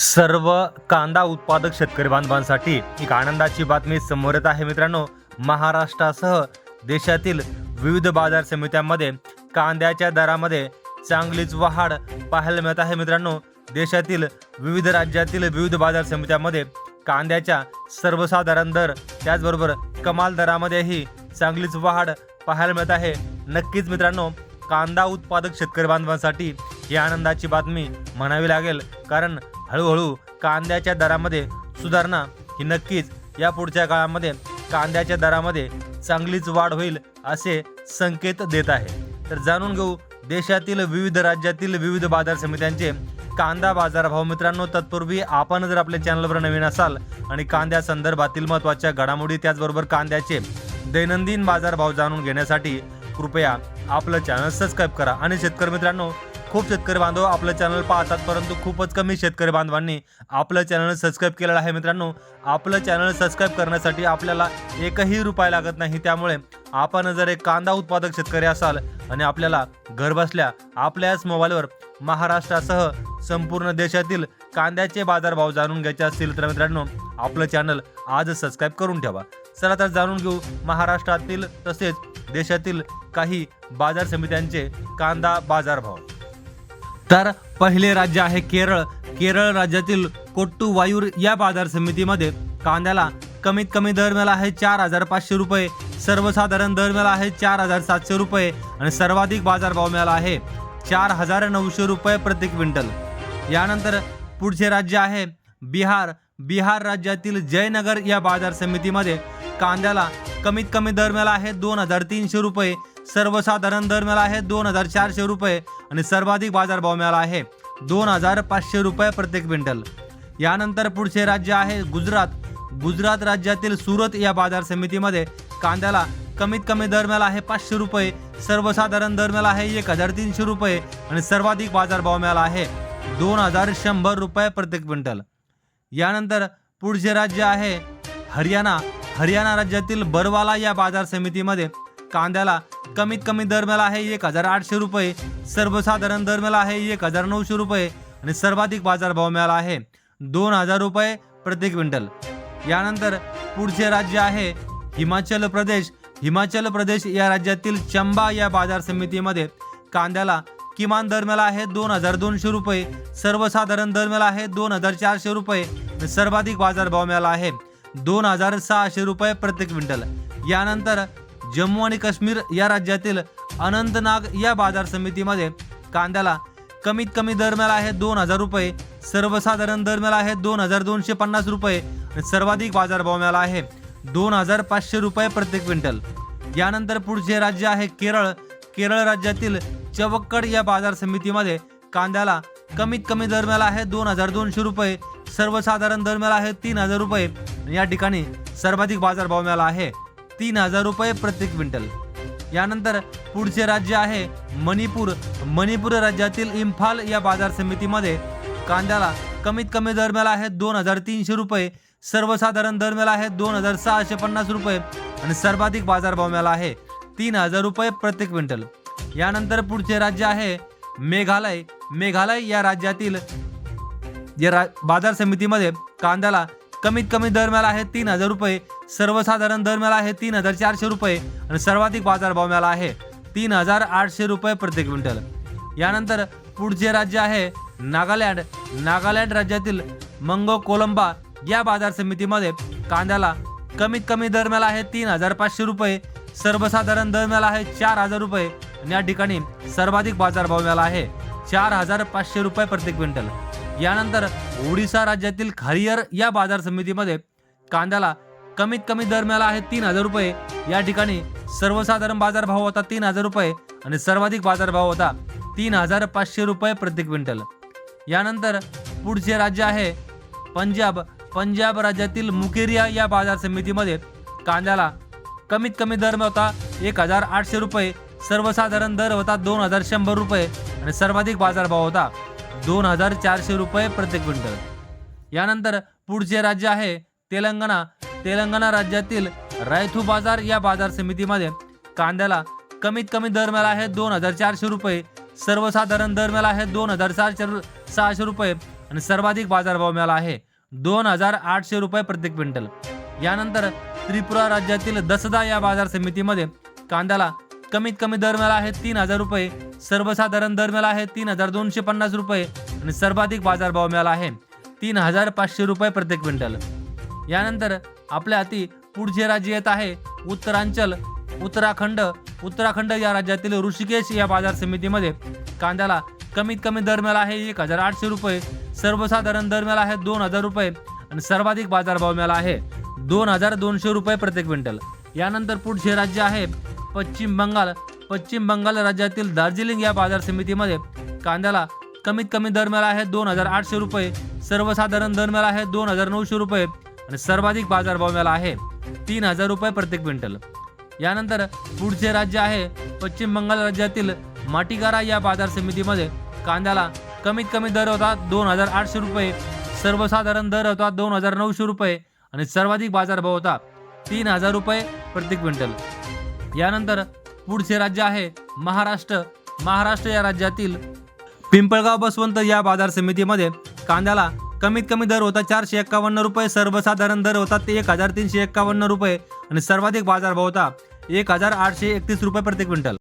सर्व कांदा उत्पादक शेतकरी बांधवांसाठी एक आनंदाची बातमी समोर येत आहे मित्रांनो. महाराष्ट्रासह देशातील विविध बाजार समित्यांमध्ये कांद्याच्या दरामध्ये चांगलीच वाढ पाहायला मिळत आहे मित्रांनो. देशातील विविध राज्यातील विविध बाजार समित्यांमध्ये कांद्याच्या सर्वसाधारण दर त्याचबरोबर कमाल दरामध्येही चांगलीच वाढ पाहायला मिळत आहे. नक्कीच मित्रांनो कांदा उत्पादक शेतकरी बांधवांसाठी ही आनंदाची बातमी म्हणावी लागेल. कारण हळूहळू कांद्याच्या दरामध्ये सुधारणा ही नक्कीच या पुढच्या काळामध्ये कांद्याच्या दरामध्ये चांगलीच वाढ होईल असे संकेत देत आहे. तर जाणून घेऊ देशातील विविध राज्यातील विविध बाजार समित्यांचे कांदा बाजार भाव मित्रांनो तत्पूर्वी आपण जर आपल्या चॅनलवर नवीन असाल आणि कांद्या संदर्भातील महत्त्वाच्या घडामोडी त्याचबरोबर कांद्याचे दैनंदिन बाजार भाव जाणून घेण्यासाठी कृपया आपलं चॅनल सबस्क्राईब करा. आणि शेतकरी मित्रांनो खूप शेतकरी बांधव आपलं चॅनल पाहतात परंतु खूपच कमी शेतकरी बांधवांनी आपलं चॅनल सबस्क्राईब केलेलं आहे मित्रांनो. आपलं चॅनल सबस्क्राईब करण्यासाठी आपल्याला एकही रुपया लागत नाही. त्यामुळे आपण जर एक कांदा उत्पादक शेतकरी असाल आणि आपल्याला घरबसल्या आपल्याच मोबाईलवर महाराष्ट्रासह संपूर्ण देशातील कांद्याचे बाजारभाव जाणून घ्यायचे असतील तर मित्रांनो आपलं चॅनल आज सबस्क्राईब करून ठेवा. चला तर जाणून घेऊ महाराष्ट्रातील तसेच देशातील काही बाजार समित्यांचे कांदा बाजारभाव. तर पहिले राज्य आहे केरळ. केरळ राज्यातील कोट्टू वायूर या बाजार समितीमध्ये कांद्याला कमीत कमी दर मिळाला आहे चार हजार पाचशे रुपये सर्वसाधारण दर मिळाला आहे चार हजार सातशे रुपये आणि सर्वाधिक बाजारभाव मिळाला आहे चार हजार नऊशे रुपये प्रति क्विंटल. यानंतर पुढचे राज्य आहे बिहार. बिहार राज्यातील जयनगर या बाजार समितीमध्ये कांद्याला कमीत कमी दर मिळाला आहे दोन हजार तीनशे रुपये सर्वसाधारण दर मिळाला आहे दोन हजार चारशे रुपये आणि सर्वाधिक बाजारभाव मिळाला आहे दोन हजार पाचशे रुपये प्रत्येक क्विंटल. यानंतर पुढचे राज्य आहे गुजरात. गुजरात राज्यातील सुरत या बाजार समितीमध्ये कांद्याला कमीत कमी दर मिळाला आहे पाचशे रुपये सर्वसाधारण दर मिळाला आहे एक हजार तीनशे रुपये आणि सर्वाधिक बाजारभाव मिळाला आहे दोन हजार शंभर रुपये प्रत्येक क्विंटल. यानंतर पुढचे राज्य आहे हरियाणा. हरियाणा राज्यातील बरवाला या बाजार समितीमध्ये कांद्याला कमीत कमी दर मिळाला आहे एक हजार आठशे रुपये सर्वसाधारण दर मिळाला आहे एक हजार नऊशे रुपये आणि सर्वाधिक बाजारभाव मिळाला आहे दोन हजार रुपये प्रति क्विंटल. यानंतर पुढचे राज्य आहे हिमाचल प्रदेश. हिमाचल प्रदेश या राज्यातील चंबा या बाजार समितीमध्ये कांद्याला किमान दर मिळाला आहे दोन हजार दोनशे रुपये सर्वसाधारण दर मिळाला आहे दोन हजार चारशे रुपये सर्वाधिक बाजारभाव मिळाला आहे. दोन हजार सहाशे रुपये प्रति क्विंटल. यानंतर जम्मू आणि काश्मीर या राज्यातील अनंतनाग या बाजार समितीमध्ये कांद्याला कमीत कमी दर मिळाला आहे दोन हजार रुपये सर्वसाधारण दर मिळाला आहे दोन हजार दोनशे पन्नास रुपये आणि सर्वाधिक बाजारभाव मिळाला आहे दोन हजार पाचशे रुपये प्रति क्विंटल. यानंतर पुढचे राज्य आहे केरळ. केरळ राज्यातील चवक्कड या बाजार समितीमध्ये कांद्याला कमीत कमी दर मिळाला आहे दोन हजार दोनशे रुपये सर्वसाधारण दर मिळाला आहे तीन हजार रुपये. या ठिकाणी सर्वाधिक बाजारभाव मिळाला आहे. तीन हजार रुपये प्रति क्विंटल. यानंतर पुढचे राज्य आहे मणिपूर. मणिपूर राज्यातील इम्फाल या बाजार समितीमध्ये कांद्याला कमीत कमी दर मिळाला आहे दोन हजार तीनशे रुपये. सर्वसाधारण दर मिळाला आहे दोन हजार सहाशे पन्नास रुपये. आणि सर्वाधिक बाजारभाव मिळाला आहे तीन हजार रुपये प्रति क्विंटल. यानंतर पुढचे राज्य आहे मेघालय. मेघालय या राज्यातील या रा बाजार समितीमध्ये कांद्याला कमीत कमी दर मिळाला आहे तीन हजार रुपये सर्वसाधारण दर मिळाला आहे तीन हजार चारशे रुपये आणि सर्वाधिक बाजारभाव मिळाला आहे तीन हजार आठशे रुपये प्रति क्विंटल. यानंतर पुढचे राज्य आहे नागालँड. नागालँड राज्यातील मंगो कोलंबा या बाजार समितीमध्ये कांद्याला कमीत कमी दर मिळाला आहे तीन हजार पाचशे रुपये सर्वसाधारण दर मिळाला आहे चार हजार रुपये आणि या ठिकाणी सर्वाधिक बाजारभाव मिळाला आहे चार हजार पाचशे रुपये प्रति क्विंटल. यानंतर ओडिशा राज्यातील खारियर या बाजार समितीमध्ये कांद्याला कमीत कमी दर मिळाला आहे तीन हजार रुपये. या ठिकाणी सर्वसाधारण बाजारभाव होता तीन हजार रुपये आणि सर्वाधिक बाजारभाव होता तीन हजार पाचशे रुपये प्रति क्विंटल. यानंतर पुढचे राज्य आहे पंजाब. पंजाब राज्यातील मुकेरिया या बाजार समितीमध्ये कांद्याला कमीत कमी दर होता एक हजार आठशे रुपये. सर्वसाधारण दर होता दोन हजार शंभर रुपये आणि सर्वाधिक बाजारभाव होता दोन हजार चारशे रुपये प्रति क्विंटल. यानंतर पुढचे राज्य आहे तेलंगणा. तेलंगणा राज्यातील रायथू बाजार या बाजार समितीमध्ये कांद्याला कमीत कमी दर मिळाला आहे दोन हजार चारशे रुपये सर्वसाधारण दर मिळाला आहे दोन हजार सहाशे रु- सहाशे रुपये आणि सर्वाधिक बाजारभाव मिळाला आहे दोन हजार आठशे रुपये प्रति क्विंटल. यानंतर त्रिपुरा राज्यातील दसदा या बाजार समितीमध्ये कांद्याला कमीत कमी दर मिळाला आहे तीन हजार रुपये सर्वसाधारण दर मिळाला आहे तीन हजार दोनशे पन्नास रुपये आणि सर्वाधिक बाजारभाव मिळाला आहे तीन हजार पाचशे रुपये प्रति क्विंटल. यानंतर आपल्या हाती पुढचे राज्य येत आहे उत्तरांचल उत्तराखंड. उत्तराखंड या राज्यातील ऋषिकेश या बाजार समितीमध्ये कांद्याला कमीत कमी दर मिळाला आहे एक हजार आठशे रुपये सर्वसाधारण दर मिळाला आहे दोन हजार रुपये आणि सर्वाधिक बाजारभाव मिळाला आहे दोन हजार दोनशे रुपये प्रति क्विंटल. यानंतर पुढचे राज्य आहे पश्चिम बंगाल. पश्चिम बंगाल राज्यातील दार्जिलिंग या बाजार समितीमध्ये कांद्याला कमीत कमी दर मिळाला आहे दोन हजार आठशे रुपये सर्वसाधारण दर मिळाला आहे दोन हजार नऊशे रुपये आणि सर्वाधिक बाजारभाव मिळाला आहे तीन हजार रुपये प्रत्येक क्विंटल. यानंतर पुढचे राज्य आहे पश्चिम बंगाल राज्यातील माटिगारा या बाजार समितीमध्ये कांद्याला कमीत कमी दर होता दोन हजार आठशे रुपये सर्वसाधारण दर होता दोन हजार नऊशे रुपये आणि सर्वाधिक बाजारभाव होता तीन हजार रुपये प्रति क्विंटल. यानंतर पुढचे राज्य आहे महाराष्ट्र. महाराष्ट्र या राज्यातील पिंपळगाव बसवंत या बाजार समितीमध्ये कांद्याला कमीत कमी दर होता चारशे एक्कावन्न रुपये सर्वसाधारण दर होता ते एक हजार तीनशे एक्कावन्न रुपये आणि सर्वाधिक बाजारभाव होता एक हजार आठशे एकतीस रुपये प्रति क्विंटल.